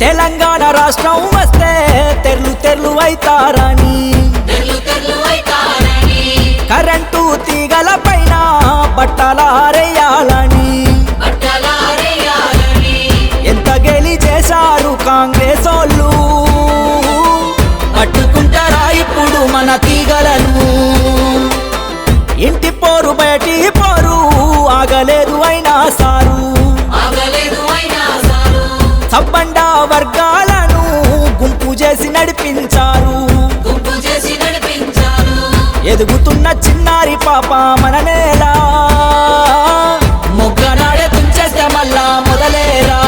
తెలంగాణ రాష్ట్రం వస్తే తెర్లు తెర్లు అవుతారని ఎదుగుతున్న చిన్నారి పాప మన నేల. మొగ్గనాడే తుంచేస్తే మళ్ళా మొదలేరా.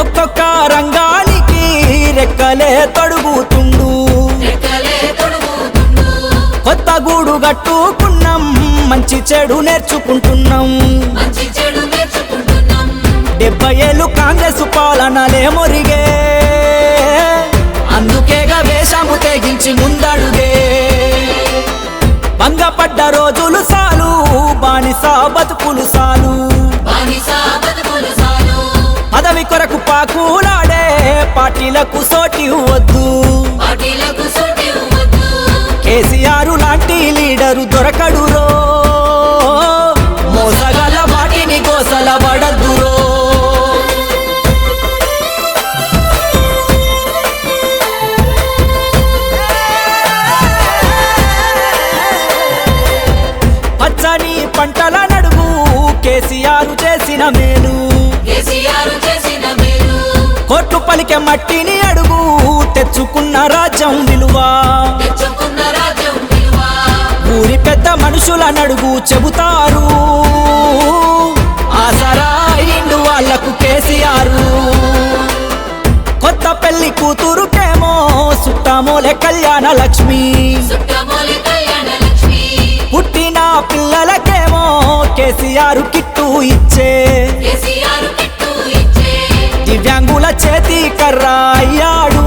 ఒక్కొక్క రంగానికి రెక్కలే తొడుగుతుండు. కొత్త గూడు కట్టుకున్నాం మంచి చెడు నేర్చుకుంటున్నాం. మంచి చెడు నేర్చుకుంటున్నాం డెబ్బై ఏళ్ళు కాంగ్రెస్ పాలనలే మొరిగే. అందుకేగా వేషము తెగించి ముందడుగే. భంగపడ్డ రోజులు సాలు బానిస బతుకులు సాలు పదవి కొరకు పాకులాడే పార్టీలకు సోటి వద్దు కేసీఆర్ లాంటి లీడరు దొరకడురో. మోసగల పంటల నడుగు కేసీఆర్ చేసిన మేలు. కోట్లు పలికే మట్టిని అడుగు తెచ్చుకున్న రాజ్యం విలువ తెచ్చుకున్న రాజ్యం విలువ ఊరి పెద్ద మనుషుల నడుగు చెబుతారు. కేసీఆర్ కిట్టు ఇచ్చే. దివ్యాంగుల చేతి కర్ర అయ్యాడు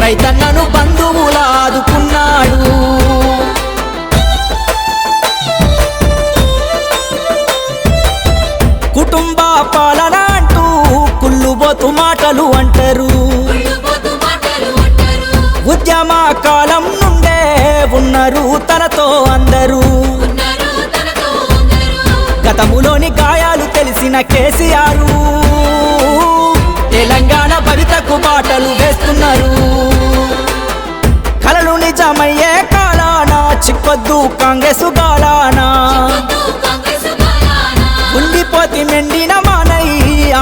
రైతన్నను బంధువుల ఆదుకున్నాడు. కుటుంబ పాలన అంటూ కుళ్ళుబోతు మాటలు అంటారు. ఉద్యమ కాలం నుండే ఉన్నారు తనతో అందరూ. చేసిన కేసీఆర్. తెలంగాణ భవితకు బాటలు వేస్తున్నారు. కలలు నిజమయ్యే కాలానా చిక్కొద్దు కాంగ్రెస్ గాలానా ఉండిపోతి మెండిన మానై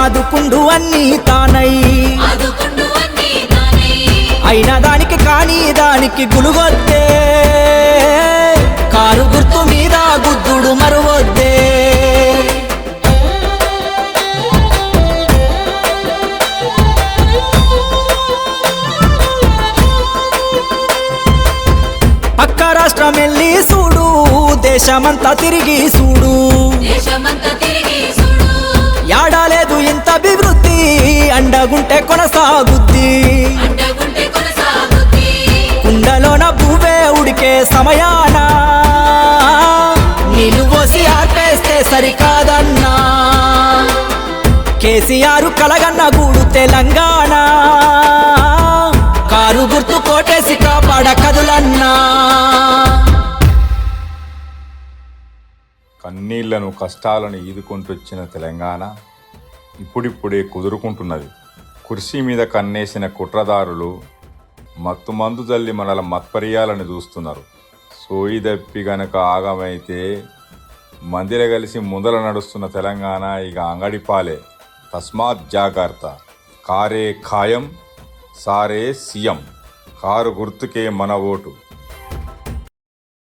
ఆదుకుండు అన్ని తానై. అయిన దానికి కానీ దానికి గులుగొత్తే కారు గుర్తు మీద గుద్దుడు మరో రాష్ట్రం వెళ్ళి చూడు దేశమంతా తిరిగి చూడు యాడాలేదు ఇంత అభివృద్ధి అండగుంటే కొనసాగుద్ది. కుండలోన భూవే ఉడికే సమయాన. పోసి ఆర్పేస్తే సరికాదన్నా. కేసీఆర్ కలగన్న గూడు తెలంగాణ. కారు గుర్తు కోటేసి కాపాడ కదులన్నా. అన్నీళ్ళను కష్టాలను ఈదుకుంటొచ్చిన తెలంగాణ ఇప్పుడిప్పుడే కుదురుకుంటున్నది. కుర్చీ మీద కన్నేసిన కుట్రదారులు మత్తుమందు జల్లి మనల మత్పర్యాలను చూస్తున్నారు. సోయి దప్పి గనక ఆగమైతే మందిర కలిసి ముందల నడుస్తున్న తెలంగాణ ఇక అంగడిపాలే. తస్మాత్ జాగ్రత్త. కారే ఖాయం సారే సీఎం కారు గుర్తుకే మన ఓటు.